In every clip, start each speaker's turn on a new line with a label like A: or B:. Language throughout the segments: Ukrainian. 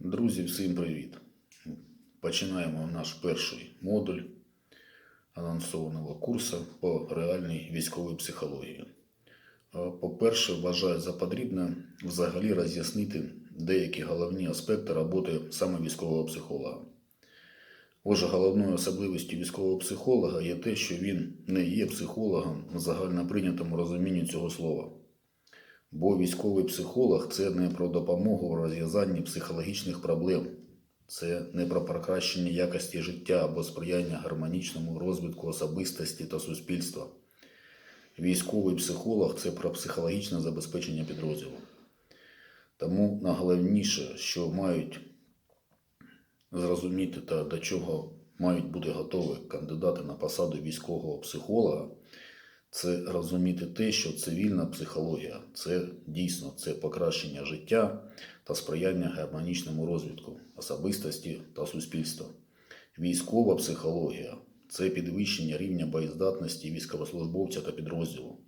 A: Друзі, всім привіт! Починаємо наш перший модуль анонсованого курсу по реальній військовій психології. Е, По-перше, вважаю за потрібне взагалі роз'яснити деякі головні аспекти роботи саме військового психолога. Отже, головною особливістю військового психолога є те, що він не є психологом в загальноприйнятому розумінні цього слова. Бо військовий психолог це не про допомогу в розв'язанні психологічних проблем, це не про покращення якості життя або сприяння гармонічному розвитку особистості та суспільства. Військовий психолог це про психологічне забезпечення підрозділу. Тому найголовніше, що мають зрозуміти та до чого мають бути готові кандидати на посаду військового психолога, це розуміти те, що цивільна психологія це дійсно це покращення життя та сприяння гармонічному розвитку особистості та суспільства. Військова психологія це підвищення рівня боєздатності військовослужбовця та підрозділу.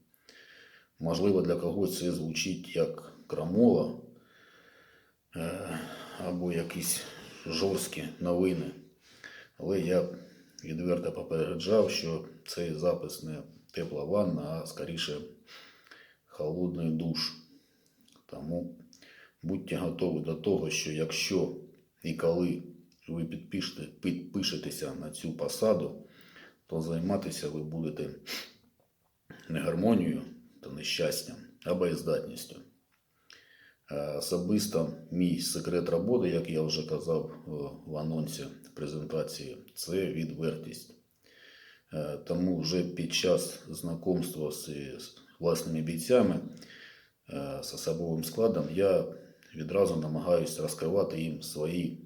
A: Можливо, для когось це звучить як крамола е, або якісь жорсткі новини. Але я відверто попереджав, що цей запис не тепла ванна, а скоріше холодний душ. Тому будьте готові до того, що якщо і коли ви підпишете, підпишетеся на цю посаду, то займатися ви будете не гармонією та нещастям, а боєздатністю. Е, Особисто мій секрет роботи, як я вже казав е, в анонсі презентації, це відвертість. Е, Тому вже під час знайомства з власними бійцями, е, з особовим складом, я відразу намагаюся розкривати їм свої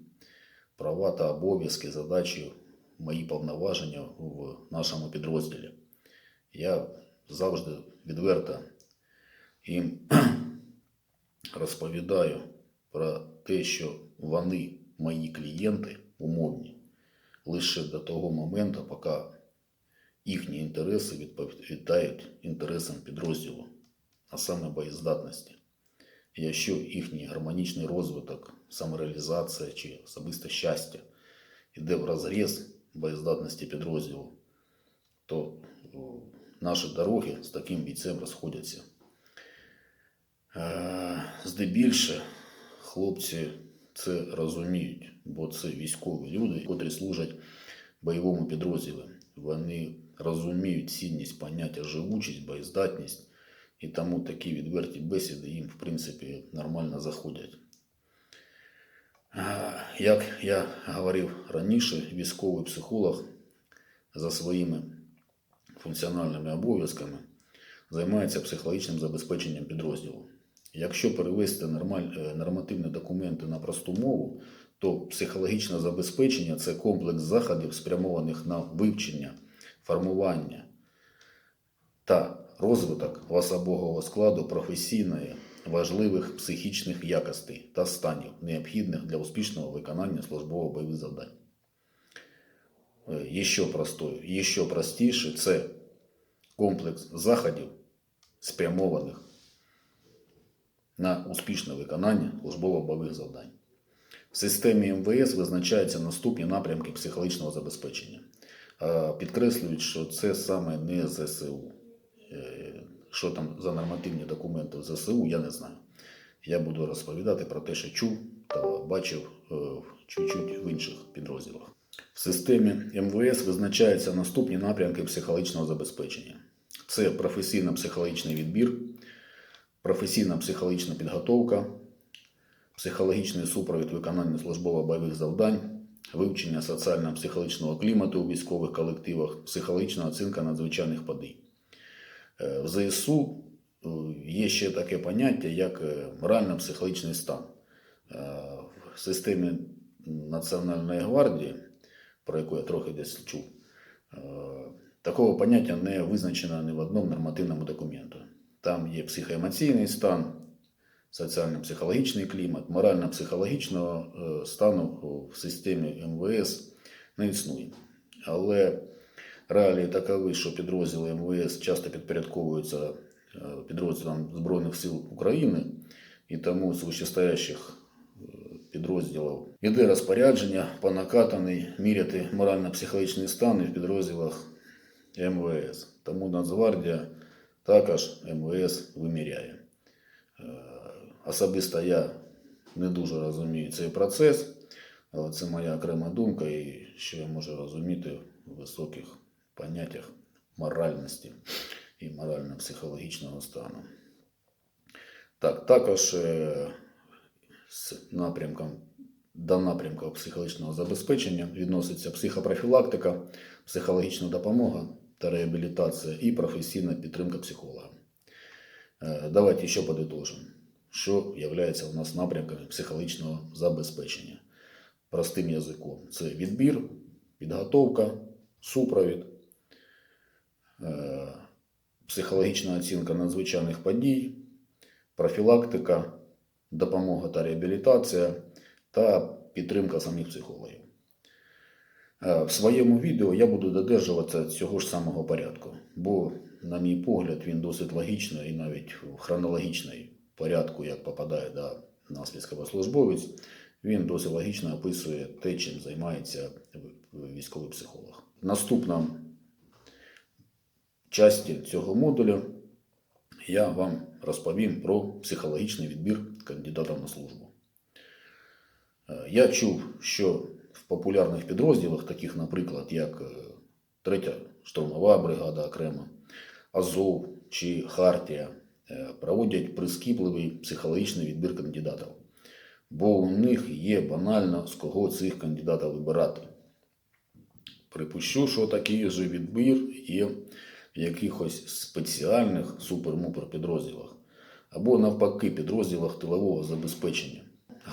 A: права та обов'язки, задачі, мої повноваження в нашому підрозділі. Я завжди відверто їм розповідаю про те, що вони мої клієнти умовні лише до того моменту, поки їхні інтереси відповідають інтересам підрозділу, а саме боєздатності. І Якщо їхній гармонічний розвиток, самореалізація чи особисте щастя йде в розріз боєздатності підрозділу, то наші дороги з таким бійцем розходяться. Е, Здебільше хлопці це розуміють, бо це військові люди, котрі служать бойовому підрозділі. Вони розуміють цінність поняття живучість, боєздатність, і тому такі відверті бесіди їм, в принципі, нормально заходять. Як я говорив раніше, військовий психолог за своїми функціональними обов'язками займається психологічним забезпеченням підрозділу. Якщо перевести е, нормативні документи на просту мову, то психологічне забезпечення це комплекс заходів, спрямованих на вивчення, формування та розвиток особового складу професійної важливих психічних якостей та станів, необхідних для успішного виконання службово-бойових завдань. Е, Є що простою, що простіше це комплекс заходів, спрямованих на успішне виконання службово-бойових завдань. В системі МВС визначаються наступні напрямки психологічного забезпечення. Підкреслюють, що це саме не ЗСУ. Е, Що там за нормативні документи в ЗСУ, я не знаю. Я буду розповідати про те, що чув та бачив е, чуть-чуть в інших підрозділах. В системі МВС визначаються наступні напрямки психологічного забезпечення: це професійно-психологічний відбір, професійна психологічна підготовка, психологічний супровід виконання службово-бойових завдань, вивчення соціально-психологічного клімату у військових колективах, психологічна оцінка надзвичайних подій. Е, В ЗСУ е, є ще таке поняття, як е, морально-психологічний стан. В системі Національної гвардії, про яку я трохи десь чув, такого поняття не визначено ні в одному нормативному документі. Там є психоемоційний стан, соціально-психологічний клімат, морально-психологічного е, стану в системі МВС не існує. Але реалії такові, що підрозділи МВС часто підпорядковуються е, підрозділам Збройних сил України, і тому з вищестоящих е, підрозділів. Іде розпорядження по накатаний міряти морально-психологічний стан в підрозділах МВС. Тому Нацгвардія також МВС виміряє. Особисто я не дуже розумію цей процес, але це моя окрема думка, і що я можу розуміти в високих поняттях моральності і морально-психологічного стану. Так, також е, з напрямком до напрямку психологічного забезпечення відноситься психопрофілактика, психологічна допомога та реабілітація і професійна підтримка психолога. Е, Давайте ще подытожим, що є у нас напрямками психологічного забезпечення. Простим язиком це відбір, підготовка, супровід, е, психологічна оцінка надзвичайних подій, профілактика, допомога та реабілітація та підтримка самих психологів. Е, В своєму відео я буду додержуватися цього ж самого порядку, бо, на мій погляд, він досить логічно і навіть хронологічний порядку, як попадає до нас військовослужбовець, він досить логічно описує те, чим займається військовий психолог. Наступна часті цього модуля я вам розповім про психологічний відбір кандидата на службу. Е, Я чув, що в популярних підрозділах, таких, наприклад, як е, 3 штурмова бригада окремо, Азов чи Хартія, е, проводять прискіпливий психологічний відбір кандидатів. Бо у них є банально з кого цих кандидатів вибирати. Припущу, що такий же відбір є в якихось спеціальних супер-мупер підрозділах або навпаки підрозділах тилового забезпечення.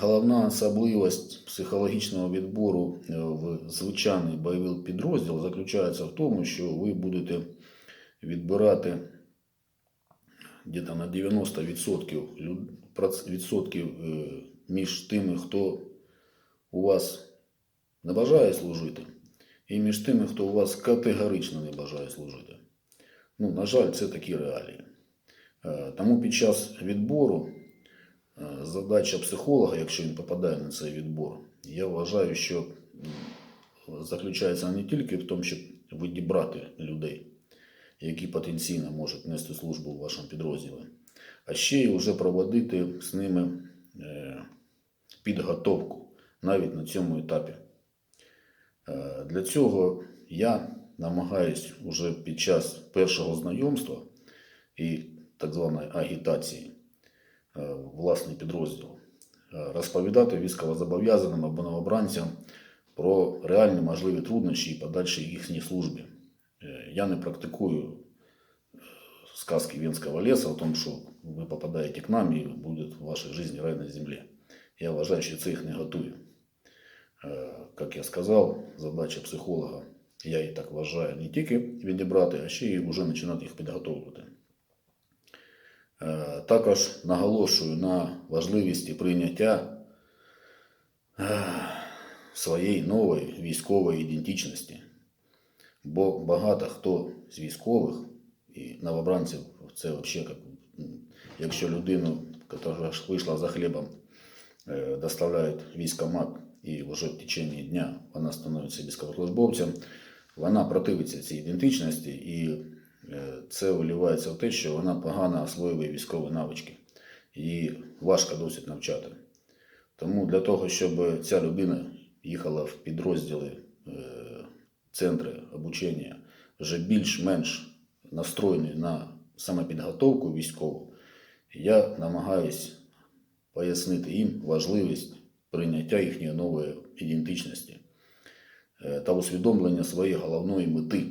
A: Головна особливість психологічного відбору е, в звичайний бойовий підрозділ заключається в тому, що ви будете відбирати десь на 90% люд- відсотків е, між тими, хто у вас не бажає служити, і між тими, хто у вас категорично не бажає служити. Ну, на жаль, це такі реалії. Е, Тому під час відбору е, задача психолога, якщо він попадає на цей відбор, я вважаю, що заключається не тільки в тому, щоб відібрати людей, які потенційно можуть нести службу у вашому підрозділі, а ще й вже проводити з ними е, підготовку навіть на цьому етапі. Е, Для цього я намагаюсь уже під час першого знайомства і так званої агітації е, в власний підрозділ розповідати військовозобов'язаним або новобранцям про реальні можливі труднощі і подальшій їхній службі. Е, Я не практикую е, сказки Венского леса о том, що ви попадаєте к нам і буде в вашій житті рай на землі. Я вважаю, що це їх не готує. Е, Як я сказав, задача психолога, я і так вважаю, не тільки відібрати, а ще й вже починати їх підготовлювати. Е, Також наголошую на важливості прийняття е, своєї нової військової ідентичності. Бо багато хто з військових і новобранців, це взагалі, як, якщо людину, яка вийшла за хлібом, е, доставляють в військкомат і вже в течение дня вона становиться військовослужбовцем, вона противиться цій ідентичності і е, це виливається в те, що вона погано освоює військові навички. Її важко досить навчати. Тому для того, щоб ця людина їхала в підрозділи, е, центри обучення, вже більш-менш настроєні на самопідготовку військову, я намагаюсь пояснити їм важливість прийняття їхньої нової ідентичності е, та усвідомлення своєї головної мети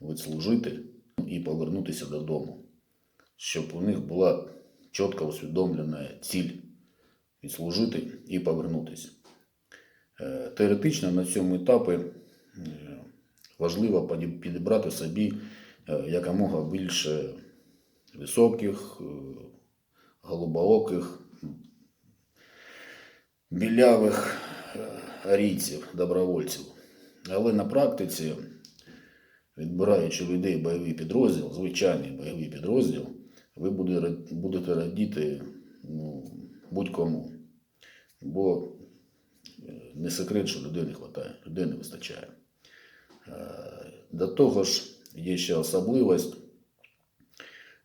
A: відслужити і повернутися додому, щоб у них була чітко усвідомлена ціль відслужити і повернутися. Е, Теоретично на цьому етапі важливо підібрати собі е, якомога більше високих, е, голубооких, білявих е, арійців, добровольців. Але на практиці, відбираючи людей бойовий підрозділ, звичайний бойовий підрозділ, ви будете радіти ну, будь-кому. Бо не секрет, що людей не вистачає, людей не вистачає. Е, До того ж, є ще особливість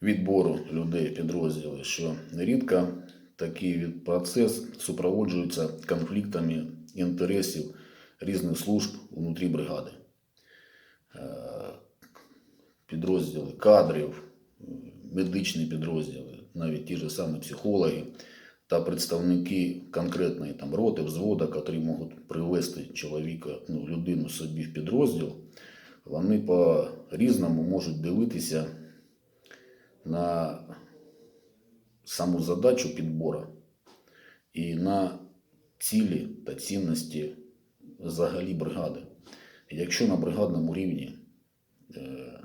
A: відбору людей в підрозділи, що нерідко такий процес супроводжується конфліктами інтересів різних служб внутрі бригади. Е, Підрозділи кадрів, медичні підрозділи, навіть ті ж самі психологи та представники конкретної там роти, взвода, котрі можуть привести чоловіка, ну, людину собі в підрозділ, вони по-різному можуть дивитися на саму задачу підбору і на цілі та цінності взагалі бригади. Якщо на бригадному рівні е,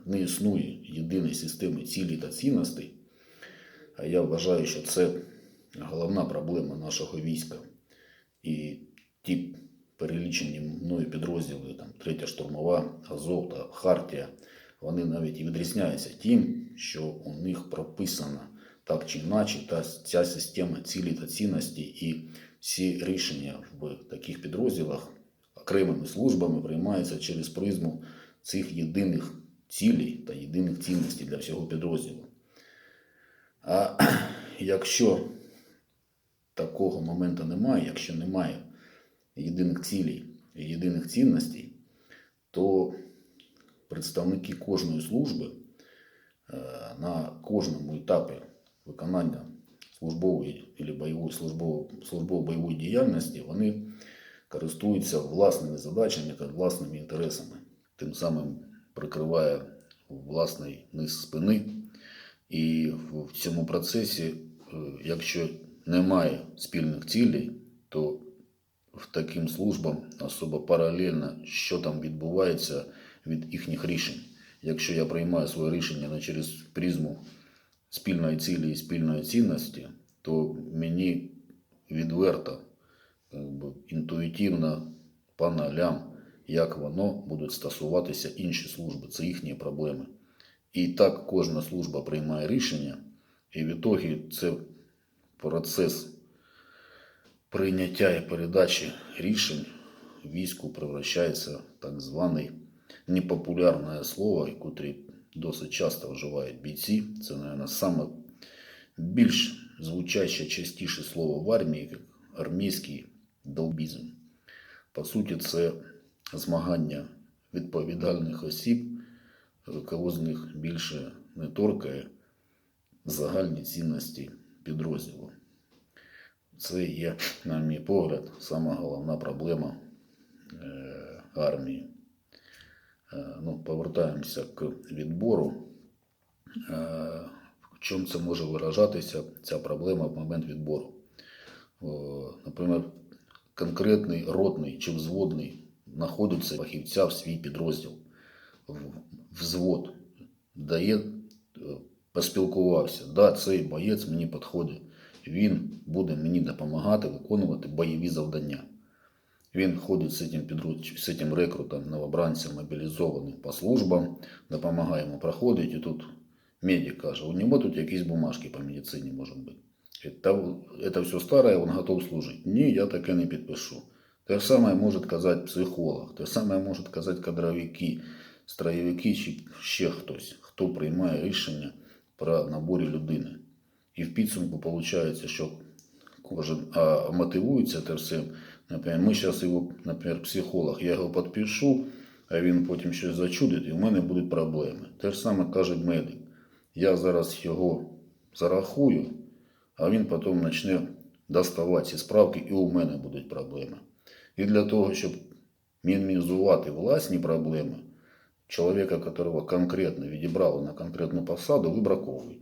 A: не існує єдиної системи цілей та цінностей, а я вважаю, що це головна проблема нашого війська. І ті перелічені мною підрозділи, там, третя штурмова, Азов та Хартія, вони навіть і відрізняються тим, що у них прописана так чи інакше та ця система цілі та цінності і всі рішення в таких підрозділах окремими службами приймаються через призму цих єдиних цілей та єдиних цінностей для всього підрозділу. А якщо такого моменту немає, якщо немає єдиних цілей і єдиних цінностей, то представники кожної служби е, на кожному етапі виконання службової або бойової службово- службово-бойової діяльності вони користуються власними задачами та власними інтересами, тим самим прикриває власний низ спини. І в цьому процесі, е, якщо немає спільних цілей, то в таким службам особо паралельно, що там відбувається від їхніх рішень. Якщо я приймаю своє рішення не через призму спільної цілі і спільної цінності, то мені відверто, інтуїтивно по нолям, як воно будуть стосуватися інші служби. Це їхні проблеми. І так кожна служба приймає рішення, і в ітогі це процес прийняття і передачі рішень війську превращається в так званий непопулярне слово, яке досить часто вживають бійці. Це, мабуть, саме більш звучаще, частіше слово в армії, як армійський долбізм. По суті, це змагання відповідальних осіб, кого з них більше не торкає загальні цінності підрозділу. Це є, на мій погляд, сама головна проблема е, армії. Е, ну, повертаємося к відбору. Е, в чому це може виражатися, ця проблема в момент відбору? Наприклад, конкретний ротний чи взводний знаходиться фахівця в свій підрозділ, взвод, дає, поспілкувався. Да, цей боєць мені підходить. Він буде мені допомагати виконувати бойові завдання. Він ходить з цим, підруч... з цим рекрутом, новобранцем, мобілізованим по службам, допомагає йому проходить. І тут медик каже, у нього тут якісь бумажки по медицині можуть бути. Это все старое, он готов служити. Ні, я таке не підпишу. Те ж саме може казати психолог, те ж саме може казати кадровики, строєвики чи ще хтось, хто приймає рішення про наборі людини. І в підсумку виходить, що кожен а мотивується те все. Наприклад, ми зараз його, наприклад, психолог, я його підпишу, а він потім щось зачудить, і в мене будуть проблеми. Те ж саме каже медик. Я зараз його зарахую, а він потім почне доставати ці справки, і у мене будуть проблеми. І для того, щоб мінімізувати власні проблеми, чоловіка, якого конкретно відібрали на конкретну посаду, вибраковують.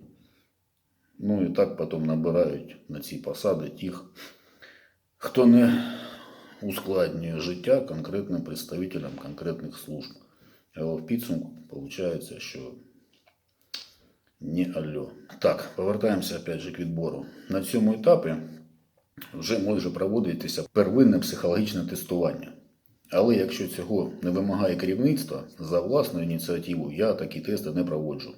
A: Ну і так потім набирають на ці посади тих, хто не ускладнює життя конкретним представителям конкретних служб. Але в підсумку виходить, що не алло. Так, повертаємося опять же к відбору. На цьому етапі вже може проводитися первинне психологічне тестування. Але якщо цього не вимагає керівництво, за власною ініціативою я такі тести не проводжу.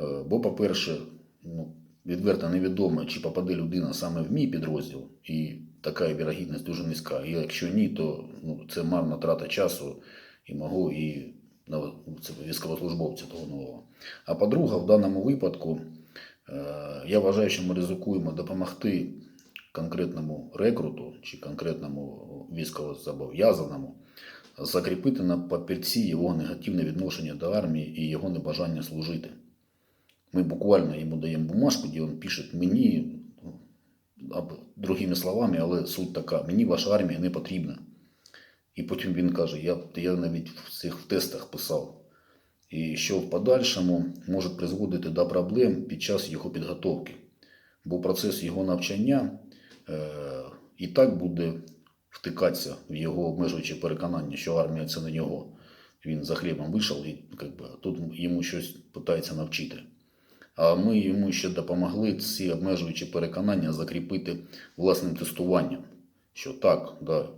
A: Е, Бо, по-перше, ну, відверто невідомо, чи попаде людина саме в мій підрозділ, і така вірогідність дуже низька. І якщо ні, то ну, це марна трата часу і мого, і військовослужбовця того нового. А по-друге, в даному випадку е, я вважаю, що ми ризикуємо допомогти конкретному рекруту чи конкретному військовозобов'язаному закріпити на папірці його негативне відношення до армії і його небажання служити. Ми буквально йому даємо бумажку, де він пише мені, ну, другими словами, але суть така: мені ваша армія не потрібна. І потім він каже: я, я навіть в цих в тестах писав. І що в подальшому може призводити до проблем під час його підготовки. Бо процес його навчання е, і так буде втикатися в його обмежуюче переконання, що армія це не його. Він за хлібом вийшов і как би, тут йому щось питається навчити. А ми йому ще допомогли ці обмежуючі переконання закріпити власним тестуванням. Що так, да,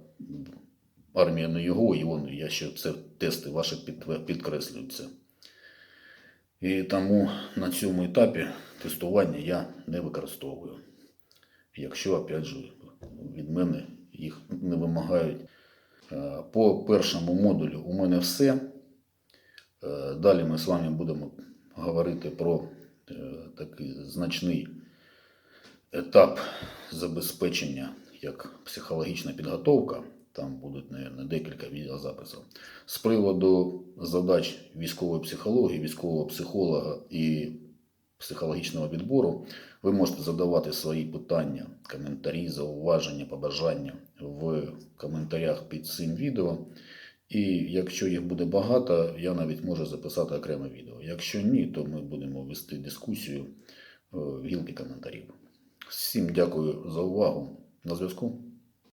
A: армія не його, і вон, я ще це тести ваші під, підкреслюють це. І тому на цьому етапі тестування я не використовую. Якщо, опять же, від мене їх не вимагають. Е, По першому модулю у мене все. Е, Далі ми з вами будемо говорити про е, такий значний етап забезпечення як психологічна підготовка. Там будуть, мабуть, декілька відеозаписів. З приводу задач військової психології, військового психолога і психологічного відбору, ви можете задавати свої питання, коментарі, зауваження, побажання в коментарях під цим відео. І якщо їх буде багато, я навіть можу записати окреме відео. Якщо ні, то ми будемо вести дискусію е, в гілки коментарів. Всім дякую за увагу. На зв'язку.